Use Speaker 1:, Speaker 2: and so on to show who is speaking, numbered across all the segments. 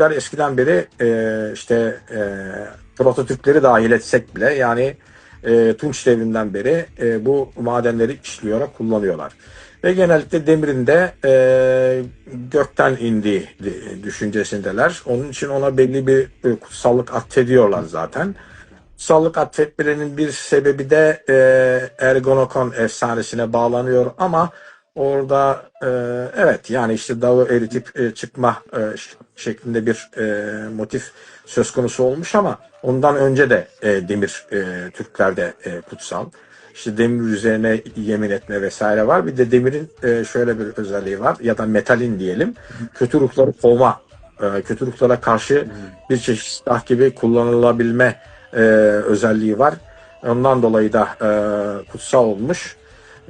Speaker 1: Türkler eskiden beri e, işte e, prototipleri dahil etsek bile yani e, Tunç devrinden beri e, bu madenleri işliyorlar, kullanıyorlar. Ve genellikle demirin de e, gökten indiği di- düşüncesindeler. Onun için ona belli bir e, kutsallık atfediyorlar zaten. Kutsallık atfetmelerinin bir sebebi de e, Ergonokon efsanesine bağlanıyor ama orada e, evet yani işte dağı eritip e, çıkma e, şeklinde bir e, motif söz konusu olmuş ama ondan önce de e, demir e, Türklerde e, kutsal. İşte demir üzerine yemin etme vesaire var. Bir de demirin e, şöyle bir özelliği var ya da metalin diyelim. Kötü ruhları kovma, e, kötü ruhlara karşı bir çeşit silah gibi kullanılabilme e, özelliği var. Ondan dolayı da e, kutsal olmuş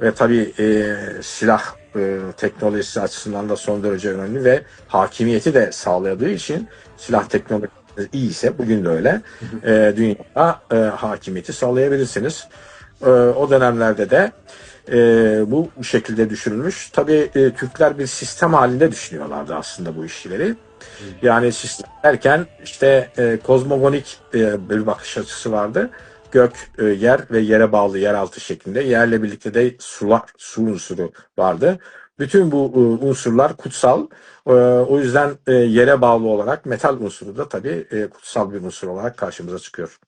Speaker 1: ve tabii e, silah e, teknolojisi açısından da son derece önemli ve hakimiyeti de sağladığı için silah teknolojisi iyi ise bugün de öyle e, dünyada e, hakimiyeti sağlayabilirsiniz. E, o dönemlerde de e, bu bu şekilde düşünülmüş. Tabii e, Türkler bir sistem halinde düşünüyorlardı aslında bu işleri. Yani sistem derken işte e, kozmogonik e, bir bakış açısı vardı. Gök, e, yer ve yere bağlı yeraltı şeklinde. Yerle birlikte de sular, su unsuru vardı. Bütün bu e, unsurlar kutsal. E, o yüzden e, yere bağlı olarak metal unsuru da tabii e, kutsal bir unsur olarak karşımıza çıkıyor.